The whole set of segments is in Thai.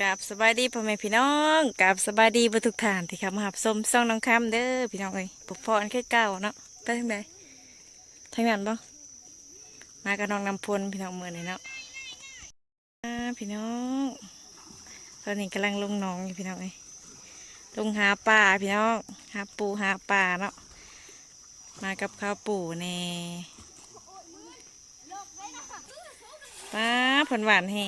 กับสบายดีพ่อแม่พี่น้องกับสบายดีบุทุกท่านที่เข้ามาหับส้มซ่องน้องคำเด้อพี่น้องเอ้ยปกพรแค่เก่าเนาะไปทางใดทางนั้นบ่มากับน้องนำพลพี่น้องเมื่อนี่เนาะอ่าพี่น้องตอนนี้กำลังลงหนองอยู่พี่น้องเอ้ยลงหาปลาพี่น้องหาปูหาปลาเนาะมากับข้าวปูแน่ป้าผลหวานแฮ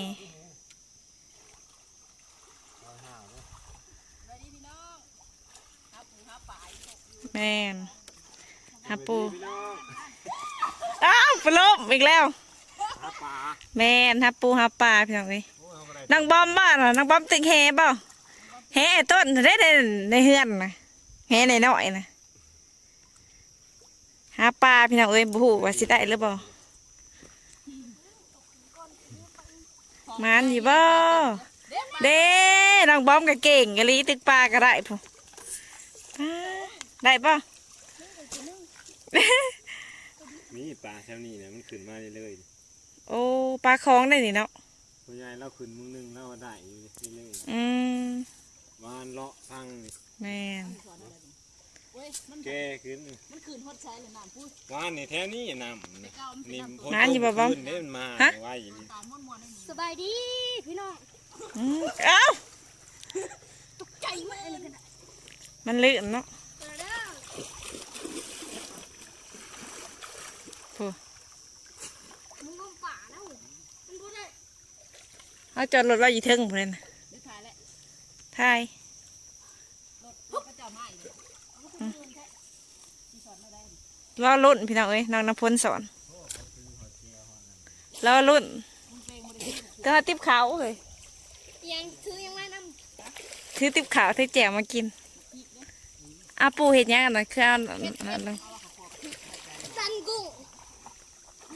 แมนฮับปูพี่น้องอ้าวปลบอีกแล้วหาปลาแมนฮับปูฮับปลาพี่น้องเอ้ยโอ้ยเอาอะไรนางบอมบ้านน่ะนางบอมตึงแฮเปล่าแฮไอ้ต้นได้ในในเฮือนนะแฮในน้อยนะหาปลาพี่น้องเอ้ยบูฮูว่าสิได้หรือเปล่ามันอยู่บ่เด้นางบอมก็เก่งกะลีตึกปลาก็ได้พอปลา ได้ป่ะมีปลาแถวนี้นะมันขึ้นมาเรื่อยโอ้ปลาคลองได้นี่เนาะๆคุณยายเราขึ้นมึงนึงเราได้อยู่เรื่อยอืมๆวานเลาะพังนี่แม่นเว้ยมันแกขึ้นมันคืนฮดใช้เลยน้ำพูดวานนี่แถวนี้น้ำนี่เก้ามันเป็นนี่น้ำพตัวอน้ำอยู่บ่บ่ขึ้นเด้มันมาไว้อยู่นี่ตาลม้วนม้วนได้สบายดีพี่น้องอืมเอ้าตกใจมากเลยกันมันลื่นเนาะ เจอแล้ว โอ้ มึงงมป่าแล้วมันพูดได้ เอาจอดรถไว้อยู่เทิงพุ่นนน่ะเดี๋ยวถ่ายแล้วถ่ายรถรถก็จะมาอีกเลยเอาไปคืนแท้ที่สอนเราได้รอรุ่นพี่น้องเอ้ยน้องน้ำพลสอนรอรุ่นมึงเพลงมันได้ก็เอาติ๊บขาวเลยยังซื้อยังไงน้ถือติ๊บขาวถือแจ่วมากินอาปูเห็ดหยังกันนะคือเอาอันนั้นำสันกุ้ง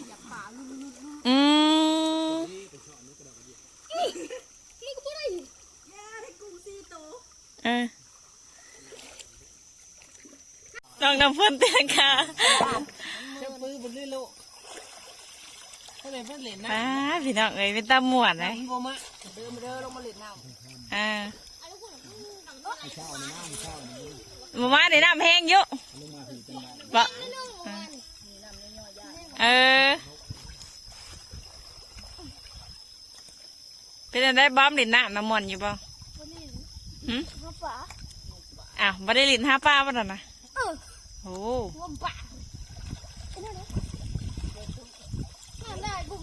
อยากป่าลุลุลุลุ อืม นี่ก็พูดได้ยาให้กุ้งซีโต เออน้ องน้ำพลเตือนค่ะเจ้าปื้อบนลื่นโลเขาเลยเพิ่นเล่นน้ป้าพี่น้องเอ้ยเป็นตาหมวนนะำโมมะเดินมาเดินลงมาเล่นน้ำอ่ามามาในน้ำแห้งเยอะบะเออ เป็นอะไรบ้อมลินน้ำน้ำมันอยู่บ่หืมมาป่าอ้าวไม่ได้ลินห้าป้าป่ะน่ะเออ โอ้งมป่าไอ้นั่นนะนั่นได้บุ้ง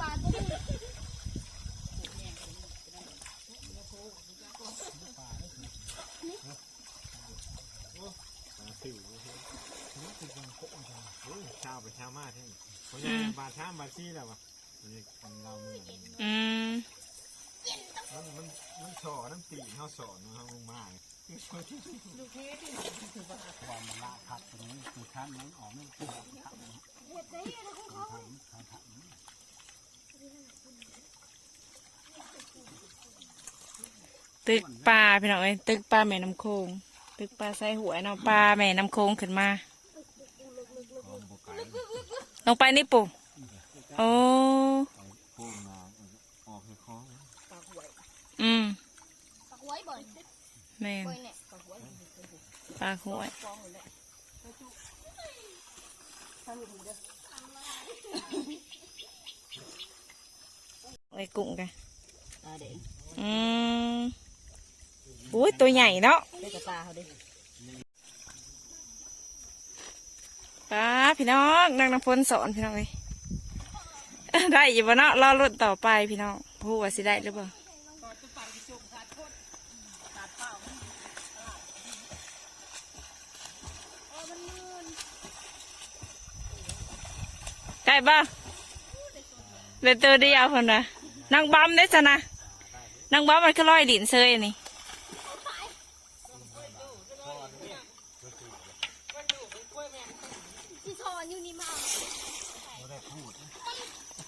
ป่าตัวนึงปลาสิวโอ้ยชาวไปชาวมาแท้นี่คุณยายบาดช้ามบาดซี่แล้ววะนี่คนเราเหมือนอืม มันมันมันสอน้ำตีนเขาสอนเนาะเขาลงมาเลยตึกปลาพี่น้องเอ้ยตึกปลาแม่น้ำโขงตึกปลาใส่หวยเนาะปลาแม่น้ำโขงขึ้นมาหอมบกไก่ลงไปนี่ปู่โอ้ เอาโค้งมาออกให้คล้อง อืม ปักไว้บ่อย แม่น บ่อยเนี่ยปักไว้ ปลา หวยฟองเลยถ้าลูกมึงเด้อไอ้กุ้งกันตาเด็กอืมอุ้ยตัวใหญ่เนาะได้กระตาเขาเด้ป้าพี่น้องนางน้ำพลสอนพี่น้องเลยได้อยู่บ่เนาะรอรุ่นต่อไปพี่น้องผู้ว่าสิได้หรือเปล่า ไก่บ้าเหลยตัวเดียวคนนะนางบอมได้สนะนางบอมมันก็ลอยดินเซยนี่ที่ซอนอยู่นี่มา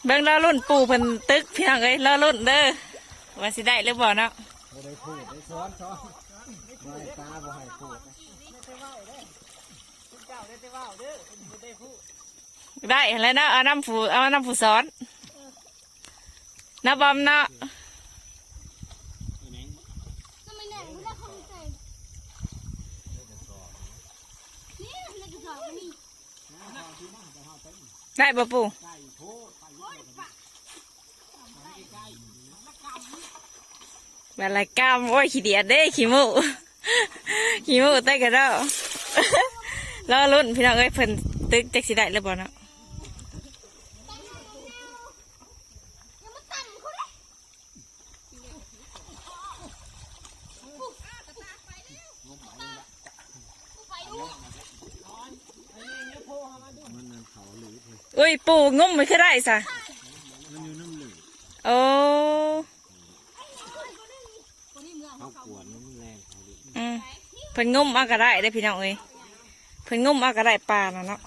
เบิ่งรอรุ่นปู่เพิ่นตึกเพี่น้องเอ้ยรอรุ่นเด้อว่าสิได้หรือบ่เนาะบ่ได้พูดได้ซ้อนซ้อนบ่ให้ตาบ่ให้พูดได้แล้วเนา ได้แล้วนะเอาน้ำผูเอาน้ำผูซ้อนน้ะบอมนะได้บ่ปูบาไรกามโอ้ยขี้เดียดเด้ขี้มูขี้มูเต้กระล้ารอรุ่นพี่น้องเอ้ยเพิ่นตึกจักสิได้หรือเปล่าเนาะ อุ้ยปูงุ้มมันคือได้ซะโอ้เพิ่นงุ้มเอาก็ได้ได้พี่น้องเอ้ยเพิ่นงุ้มเอาก็ได้ปลาน่ะเนาะ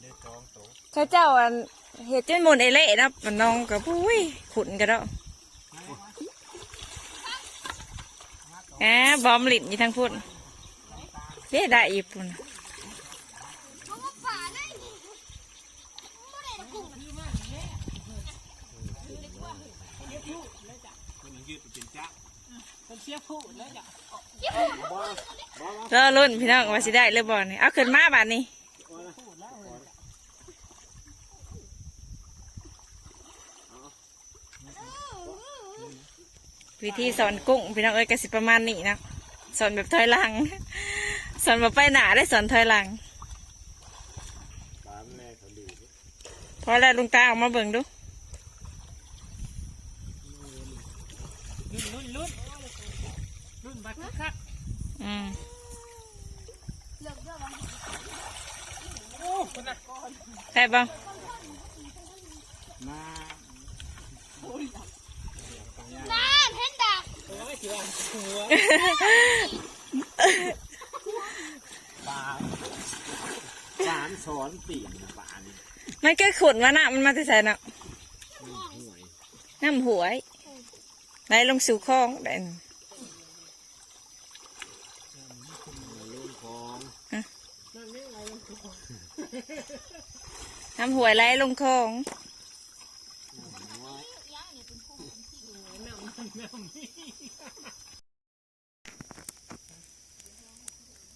ได้จองโตเขาเจ้าอันเฮ็ดจนหมุนไอเละนะมันน้องก็ปุ้ยขุนกันแล้วแหมบอมลิ้นยู่ทางพุ่นเด้ได้อีปุ่น เขามาป่าได้ดิไม่ได้นะกุ้ง มันยืดเป็นจ้า รอรุ่นพี่น้องว่าสิได้หรือบ่นี่เอาขึ้นมาบาดนี้วิธีสอนกุ้งพี่น้องเอ้ยก็สิประมาณนี้นะสอนแบบถอยหลัง สอนแบบไปหนาได้สอนถอยหลังปลามันแราหรือพอแล้วลุงตาออกมาเบิ่งดู รุ่นรุ่นรุ่นรุ่นบัตรคัก อืม เลิกเลิกวะ โอ้คนน่ะ ได้บ่มาน้าเห็นดักโอ้ยสิว่าหัวปลาปลาสอนตีนปลานี่มันก็ขุนว่าน่ะมันมาแต่ใส่เนาะห่วยน้ำหวยไหลลงสู่คลองได้น มาลุ่มของ น้ำหวยไหลลงคลอง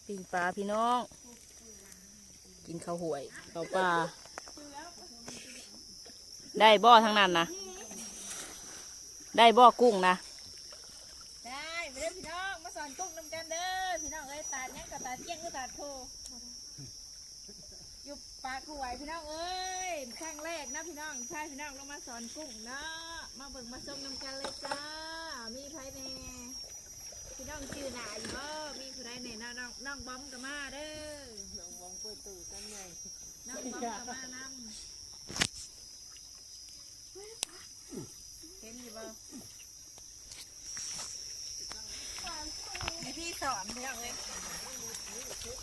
ปิงปลาพี่น้อง กินข้าวหวยข้าวปลา ได้บ่อทั้งนั้นนะ ได้บ่อกุ้งนะ ได้ไปเด้อพี่น้อง มาสอนกุ้งนำกันเด้อ พี่น้องเอ้ยตาดยังกับตาดเจี้ยงก็ตาดโท อยู่ปากขวายพี่น้องเอ้ยครั้งแรกนะพี่น้องใช่พี่น้องลงมาสอนกุ้งเนาะมาเบิ่งมาชมนำกันเลยจ้า มีไผแน่พี่น้องชื่อหนาอยู่บ่มีผู้ใดแน่น้องน้องน้องบอมกับมาเด้อน้องบอมเปิดตู้กันใหญ่น้องบอมกับมานำเห็นอยู่บ่ วิธีสอนพี่น้องเลย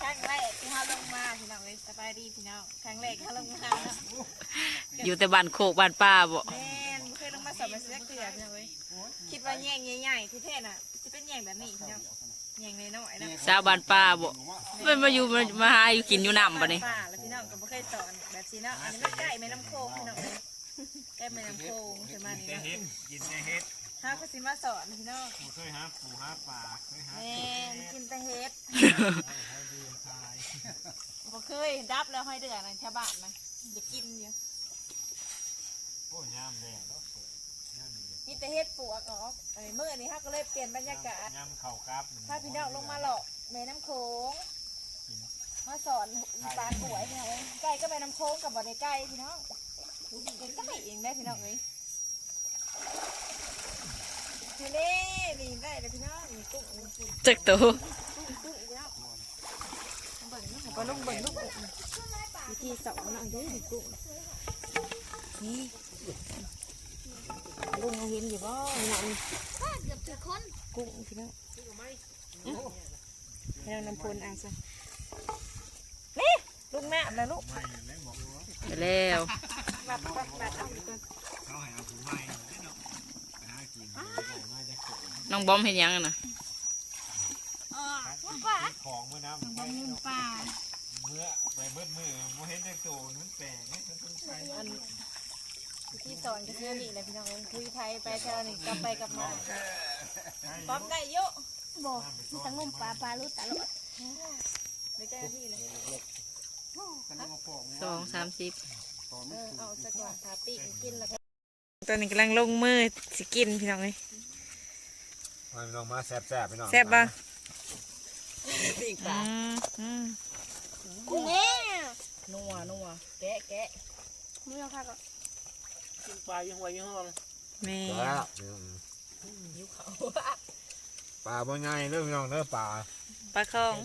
ครั้งแรกที่เขาลงมาพี่น้องเลยส บายดีพี่น้องครั้งแรกที่เขาลงมาเนาะอยู่แต่บ้านโคกบ้านป้าบ่แม่นบ่เคยลงมาสอนมาเสียเกลือพี่น้องเลยคิดว่าแยงใหญ่ๆที่แท้น่ะจะเป็นแยงแบบนี้พี่น้องแยงน้อยๆนะสาวบ้านป้าบ่มันมาอยู่มามาหาอยู่กินอยู่น้ำบ่นี่ป่าแล้วพี่น้องก็บ่เคยสอนแบบนี้เนาะอันนี้มันใกล้แม่น้ำโขงพี่น้องเลยใกล้แม่น้ำโขงใช่ไหมแต่นี่เฮ็ดกินแต่เฮ็ดถ้าก็สิมาสอนพี่น้องกูเคยหาปูหาปลาเคยหาแม่นกินแต่เฮ็ดให้ดูทาย บ่เคยดับแล้วให้เดือนะชาวบ้านนะจะกินอยู่โอ้ยยามแดงแล้วเปิดยามนี้มีแต่เฮ็ดปลวกออกไอ้เมื่อนี้ครับก็เลยเปลี่ยนบรรยากาศยามเข่ากับถ้าพี่น้องลงมาหลอกแม่น้ำโขงมาสอนปลาขวยพี่น้องเอ้ยใกล้ก็แม่น้ำโขงกับบ่ได้ใกล้พี่น้องเด็กก็ไม่เองได้พี่น้องเลยทะเลนี่ได้เลยพี่น้องนี่กุ้งนี่กุ้งจักโตกุ้งกุ้งอีกแล้ว เบิ่งนะไปลงเบิ่งลูกกุ้งวิธีสอนน้องเด้อดิกุ้งนี่ลุงเห็นอยู่บ่หนังป้าเกือบถึงคนกุ้งพี่น้องให้เรานำพลอ่างซะนี่ลูกแม่นะลูกไม่แล้วบอกว่าไปแล้วบัดบัดบัดเอาอีกก่อนเขาให้เอาปูใหม่แล้วเนาะไปหากินได้มาจากเกิดน้องบอมเห็นยังอะน่ะอ่าป้าของเมื่อน้ำบำรุงป่า เมื่อไปเบิดมือโมเห็นแต่โตมันแปลกเนี่ยมันต้องใช้อันที่สอนก็เชื่อนี่แหละพี่น้องเอ้ยคุยไทยไปเท่านี้กลับไปกลับมาพร้อมได้เยอะบอกมันจะงมป่าปลาลุดตลอดไม่เจ้าหน้าที่เลยสองสามสิบเออเอาสักหน่อยทาปีกกินแล้วก็ตอนนี้กำลังลงมือสิกินพี่น้องเลยมาลองมาแซ่บๆไปหน่อยแซ่บป่ะปีกอืมอืม กุ้งแม่นัวนัวแกะแกะมึงเอาค่ะก็กินปลายังไวยังห้องแม่แล้วหิวเขาปลาบ่ใหญ่เด้อพี่น้องเด้อปลาปลาคอง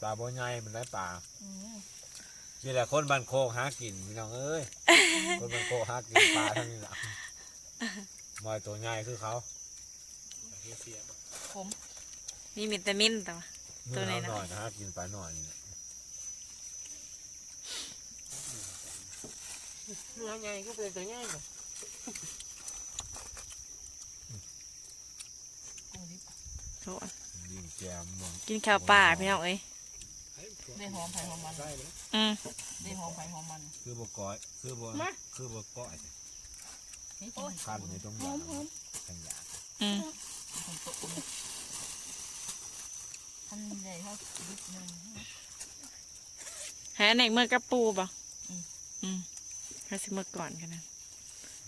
ปลาบ่ใหญ่มันได้ปลานี่แหละคนบ้านโคกหากินพี่น้องเอ้ยคนบ้านโคกหากินปลาทั้งนี้ล่ะมอยตัวใหญ่คือเขามีวิตามินแต่ว่าตัวไหนนะเมื่อเอาหน่อยนะฮะกินปลาหน่อยนี่นะ เนื้อใหญ่ก็เป็นตัวใหญ่โถ่ยิ่งแจมมันกินข้าวป่าพี่น้องเอ้ยได้หอมไผ่หอมมันอืมได้หอมไผ่หอมมันคือบก้อย คือบคือบก้อยนี่คันในตรงยางขันยางอืมคนโตอันใหญ่เท่านิดนึงแหในเมื่อกับปูป่ะอืม เขาสิเมื่อก่อนกันนะ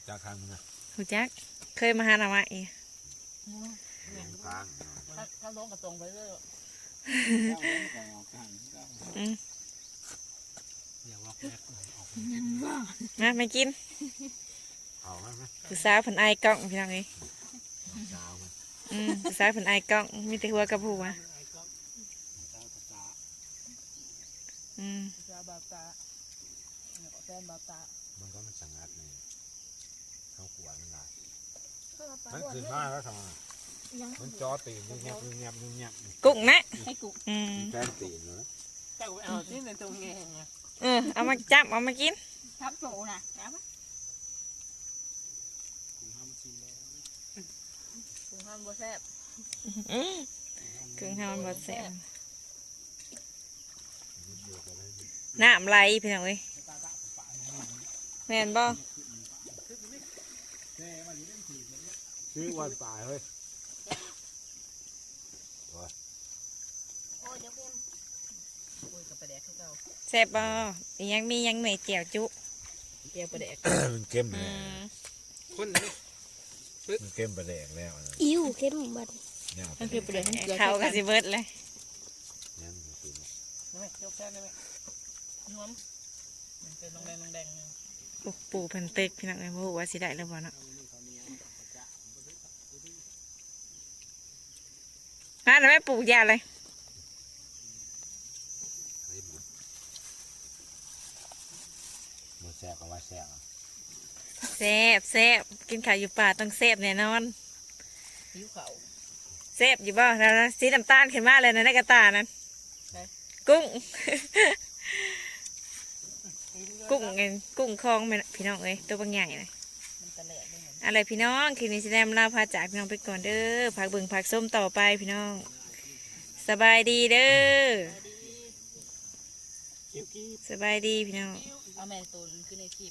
จากทางมึงนะหูจักเคยมาหาหน่อไม้อีกหลงทางถ้าถ้าลงกระตรงไปเลยอืมอย่าว่าแม่ออกนะไม่กินเอาไหมไหมผู้สาวเพิ่นไอายกล้องพี่น้องเอ้ยเช้าไหมอืมผู้สาวเพิ่นไอายกล้องมีแต่หัวกับหัวอืมจะบาตาแฟนบาตา มันก็มันสังัดนี่เข้าขวานมันลายเข้ามาปลามันบวชขึ้นเลยมาแล้วทำไมยังมันจอตีนยุ่งยับยุ่งยับยุ่งยับนี่กุ้งนะให้กูอืมแฟนตีนเลยแต่ไปเอาที่ในตรงแง่ไงเออเอามาจับเอามากินทับโตน่ะนะปะกูห้ามบ่แซ่บอืมกึ่งทำบดแสบน้ำไหลพี่น้องเอ้ยแม่นบ่ชื่อวันตายเฮ้ยโอ้ยเดี๋ยวเค็มคุยกับประแดกเขาเก่าแซ่บบ่อีหยังมีหยังเหนื่อยเจียวจุเกี่ยวประแดกมันเข้มเลอืยมคนนี้มันเข้มประเดกแล้วนะอิ้วเค็มบัดเนี่ยมันคือประแดกเขาก็สิเบิดเลยเนี่ยมันคือได้ไหมยกแค่ได้ไหมนวมมันเป็นน้องแดงน้องแดง ปลูกปูเพิ่นเต็กพี่น้องเอ้ยบ่รู้ว่าสิได้หรือบ่เนาะฮะแล้วแม่ปลูกยาอะไรมันแซ่บก็ว่าแซ่บแซ่บแซ่บกินข้าวอยู่ป่าต้องแซ่บแน่นอนหิวเขาแซ่บอยู่บ่แล้วนะสีน้ำตาลขึ้นมาเลยนะในกระตานั้นไหนกุ้ง กุ้งเงินกุ้งคลองแม่นพี่น้องเอ้ยตัวบางใหญ่เลยมันตะแหลกด้วยมันอะไรพี่น้องคืนนี้สิแนมลาพาจากพี่น้องไปก่อนเด้อผักเบิ่งผักส้มต่อไปพี่น้อง สบายดีเด้อเกี่ยวกี้สบายดีพี่น้อง เอาแม่ตูนขึ้นในคลิป